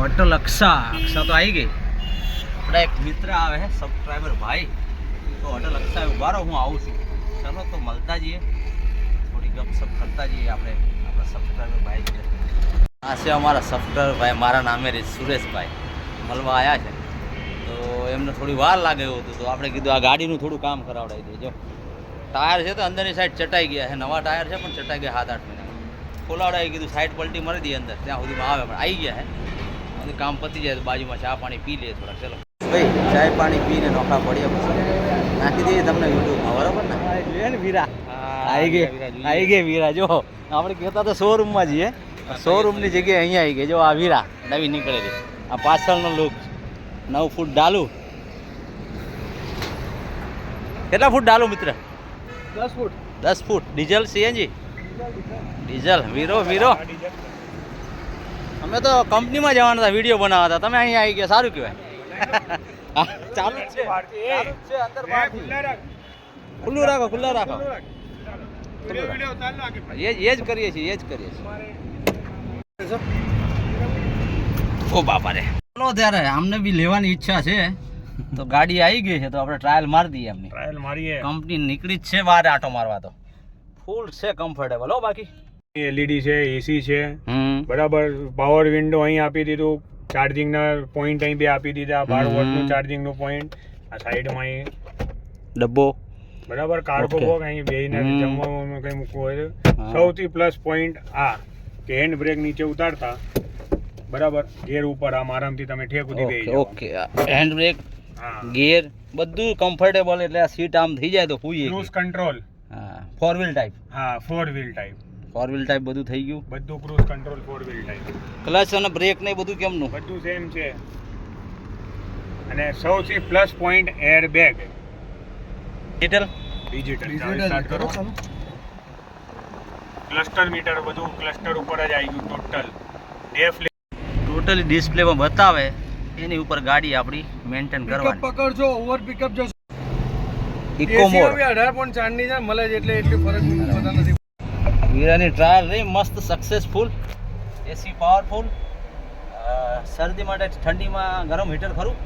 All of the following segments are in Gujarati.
હોટલ અક્ષા. અક્ષા તો આવી ગઈ. આપણા એક મિત્ર આવે છે સબસ્ક્રાઈબર ભાઈ. તો હોટલ અક્ષા ઊભા રહો, હું આવું છું. ચલો તો મળતા જઈએ. થોડી ગપસપ કરતા જઈએ આપણે, આપણા સબસ્ક્રાઈબર ભાઈ છે. આ છે અમારા સબસ્ક્રાઈબર ભાઈ, મારા નામે રે સુરેશભાઈ. મળવા આવ્યા છે. તો એમને થોડી વાર લાગે એવું હતું, તો આપણે કીધું આ ગાડીનું થોડું કામ કરાવડાવી દેજો ટાયર છે તો અંદરની સાઈડ ચટાઈ ગયા છે. નવા ટાયર છે પણ ચટાઈ ગયા સાત આઠ મહિના. ખોલાવડાવી કીધું સાઈડ પલટી મરી દઈએ અંદર, ત્યાં સુધીમાં આવે, પણ આવી ગયા છે. અને કામ પતી જાય તો બાજુમાં ચા પાણી પી લે થોડા ચલો. ભાઈ ચાય પાણી પીને નોખા પડીએ પછી. નાખી દઈએ તમને યુટ્યુબમાં બરાબર ને? જોઈએ ને વીરા. આવી ગઈ આવી ગઈ વીરા જો. આપણે કહેતા તો શોરૂમમાં જઈએ શોરૂમની જગ્યાએ અહીંયા આવી ગઈ. જો આ વીરા નવી નીકળેલી. આ પાછળનો લુક નવ ફૂટ ડાલુ. કેટલા ફૂટ ડાલુ મિત્ર? દસ ફૂટ. દસ ફૂટ. Diesel CNG diesel. વીરો વીરો. અમે તો કંપનીમાં જવાના હતા વીડિયો બનાવવા હતા તમે અહીંયા આવી ગયા સારું કહેવાય. ચાલુ છે. છે અંદર ખુલ્લું રાખો. ખુલ્લા રાખો એ જ એ જ કરીએ છીએ એ જ કરીએ છીએ. ઓ બાપા રે ચાલો ત્યારે અમને બી લેવાની ઈચ્છા છે. તો ગાડી આવી ગઈ છે તો આપણે ટ્રાયલ મારી દઈએ એમની. ટ્રાયલ મારીએ. કંપની નીકળી જ છે બહાર આટો મારવા તો. ફૂલ છે કમ્ફર્ટેબલ હો બાકી. એલઈડી છે એસી છે. હમ. બરાબર પાવર વિન્ડો અહીં આપી દીધું. ચાર્જિંગના પોઈન્ટ અહીં બે આપી દીધા. બાર વોટનું ચાર્જિંગનું પોઈન્ટ આ સાઈડમાં અહીં. ડબ્બો. બરાબર કાર્ગો બોક અહીં બેહીને જમવામાં કંઈ મૂકવું હોય. સૌથી પ્લસ પોઈન્ટ આ કે હેન્ડ બ્રેક નીચે ઉતારતા. બરાબર ગેર ઉપર આમ આરામથી તમે ઠેક ઉધી બેસી ઓકે હેન્ડ બ્રેક હા. ગિયર બધું કમ્ફર્ટેબલ એટલે આ સીટ આમ થઈ જાય તો ક્રૂઝ પૂઈએ કંટ્રોલ હા ફોર વ્હીલ ટાઈપ હા four wheel type four wheel type બધું થઈ ગયું. બધું cruise control four wheel type clutch અને બ્રેક ને બધું કેમનું બધું સેમ છે. અને સૌથી plus point air bag digital digital start કરો. ક્લસ્ટર મીટર બધું ક્લસ્ટર ઉપર જ આવી ગયું ટોટલ ડેફ ટોટલી ડિસ્પ્લેમાં બતાવે એની ઉપર ગાડી આપણી મેન્ટેન કરવાની. પકડજો ઓવર પિકઅપ જશે. ઇકો મોડ અઢાર પોઈન્ટ ચારની છે મળે એટલે એટલી ફરક નથી. વીરાની ટ્રાયલ રહી મસ્ત સક્સેસફુલ એસી પાવરફુલ શરદી માટે ઠંડીમાં ગરમ હીટર ખરું?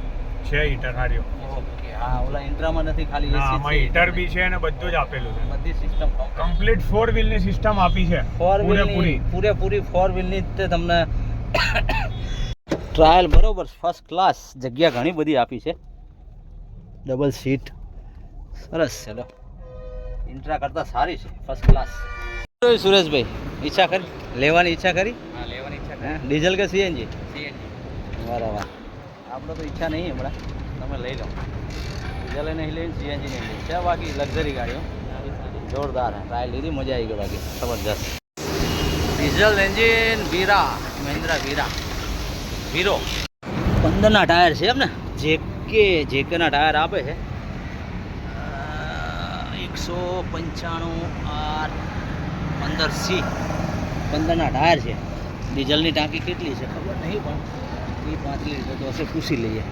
છે હીટર હાર્યો ઓકે હા ઓલા ઇન્ટ્રામાં નથી ખાલી એસી આમાં હીટર બી છે અને બધું જ આપેલું છે. બધી સિસ્ટમ કમ્પ્લીટ ફોર વ્હીલની સિસ્ટમ આપી છે. ફોર વ્હીલની પૂરેપૂરી. પૂરેપૂરી ફોર વ્હીલની ની તે તમને ટ્રાયલ બરોબર ફર્સ્ટ ક્લાસ જગ્યા ઘણી બધી આપી છે. ડબલ સીટ સરસ ચલો ઇન્ટ્રા કરતાં સારી છે ફર્સ્ટ ક્લાસ સુરેશભાઈ ઈચ્છા કરી? લેવાની ઈચ્છા કરી? હા લેવાની ઈચ્છા હે? ડીઝલ કે સીએનજી? સીએનજી. બરાબર આપણે તો ઈચ્છા નહીં હમણાં. તમે લઈ લો. ડીઝલ નહીં લઈને સીએનજી નહીં લઈ. છે બાકી લક્ઝરી ગાડીઓ. જોરદાર ટ્રાયલ લીધી મજા આવી ગઈ બાકી. જબરજસ્ત. Diesel engine Veera Mahindra Veera. વીરો. પંદરના ટાયર છે એમ ને જેકે જેકેના ટાયર આપે છે. એકસો પંચાણું આર પંદર સી. પંદરના ટાયર છે. ડીઝલની ટાંકી કેટલી છે ખબર નહીં પણ એ પાંત્રીસ લીટર તો હશે પૂછી લઈએ.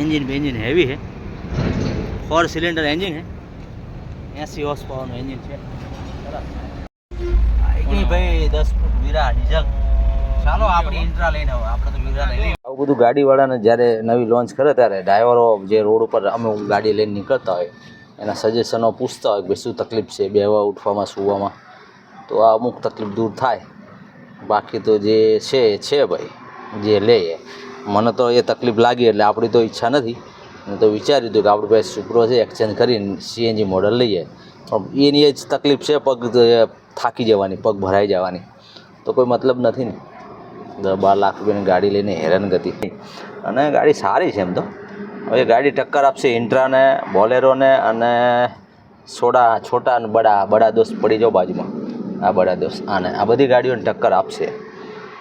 એન્જિન બેન્જિન હેવી છે. ફોર સિલિન્ડર એન્જિન છે. એસી હોર્સ પાવરનું એન્જિન છે. આવી ભાઈ દસ ફૂટ વીરા ડીઝલ. ચાલો આપણે ઇન્ટ્રા લઈને આપણે તો વીરા આવું બધું ગાડીવાળાને જ્યારે નવી લોન્ચ કરે ત્યારે ડ્રાઈવરો જે રોડ ઉપર અમે ગાડી લઈને નીકળતા હોય એના સજેશનો પૂછતા હોય કે ભાઈ શું તકલીફ છે બેવા ઉઠવામાં સૂવામાં. તો આ અમુક તકલીફ દૂર થાય. બાકી તો જે છે છે ભાઈ, જે લે મને તો એ તકલીફ લાગી એટલે આપણી તો ઈચ્છા નથી. મેં તો વિચાર્યું હતું કે આપણી પાસે સુપ્રો છે એક્સચેન્જ કરીને સીએનજી મોડલ લઈએ. પણ એની એ જ તકલીફ છે, પગ થાકી જવાની, પગ ભરાઈ જવાની. તો કોઈ મતલબ નથી ને. દસ બાર લાખ રૂપિયાની ગાડી લઈને હેરાન ગતિ. અને ગાડી સારી છે એમ તો. હવે ગાડી ટક્કર આપશે ઇન્ટ્રાને, બોલેરોને અને છોડા છોટા અને બડા બડા દોસ્ત પડી જાઓ બાજુમાં. આ બધા દોસ્ત, આને. આ બધી ગાડીઓને ટક્કર આપશે.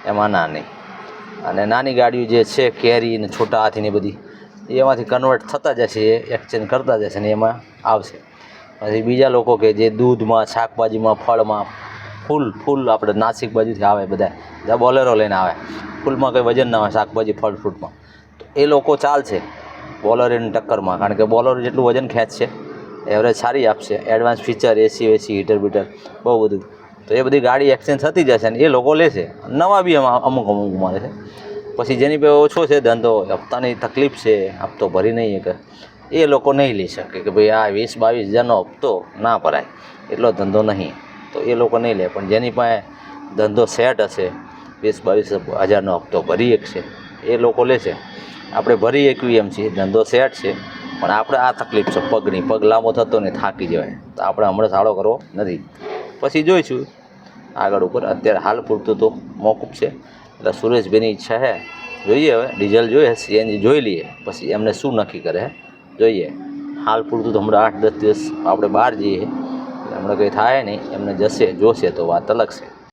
એમાં નાની અને નાની ગાડીઓ જે છે, કેરી ને છોટા હાથી ને બધી એમાંથી કન્વર્ટ થતા જશે એ એક્સચેન્જ કરતા જશે ને એમાં આવશે. પછી બીજા લોકો કે જે દૂધમાં, શાકભાજીમાં, ફળમાં, ફૂલ ફૂલ આપણે નાસિક બાજુથી આવે બધા બધા બોલેરો લઈને આવે. ફૂલમાં કંઈ વજન ના હોય, શાકભાજી, ફળ, ફ્રૂટમાં. તો એ લોકો ચાલશે બોલરોની ટક્કરમાં. કારણ કે બોલરો જેટલું વજન ખેંચશે, એવરેજ સારી આપશે. એડવાન્સ ફીચર એસી વેસી હીટર બીટર બહુ બધું. તો એ બધી ગાડી એક્સચેન્જ થતી જશે ને એ લોકો લેશે. નવા બી અમુક અમુક મળે છે. પછી જેની પાસે ઓછો છે ધંધો, હપ્તાની તકલીફ છે, હપ્તો ભરી નહીં કે એ લોકો નહીં લઈ શકે કે ભાઈ આ વીસ બાવીસ હજારનો હપ્તો ના ભરાય. એટલો ધંધો નહીં. તો એ લોકો નહીં લે. પણ જેની પાસે ધંધો સેટ હશે, વીસ બાવીસ હજારનો હપ્તો ભરી શકશે. એ લોકો લેશે. આપણે ભરી એકવી એમ છીએ. ધંધો સેટ છે. પણ આપણે આ તકલીફ છે. પગની. પગ લાંબો થતો ને થાકી જવાય. તો આપણે હમણાં સાળો કરવો નથી. પછી જોઈશું. આગળ ઉપર. અત્યારે હાલ પૂરતું તો મોકૂફ છે. એટલે સુરેશભાઈની ઈચ્છા છે. જોઈએ હવે, ડીઝલ જોઈએ, સીએનજી જોઈ લઈએ. પછી એમને શું નક્કી કરે જોઈએ. હાલ પૂરતું તો હમણાં આઠ દસ દિવસ આપણે બહાર જઈએ. હમણાં કંઈ થાય નહીં. એમને જશે, જોશે તો વાત અલગ છે.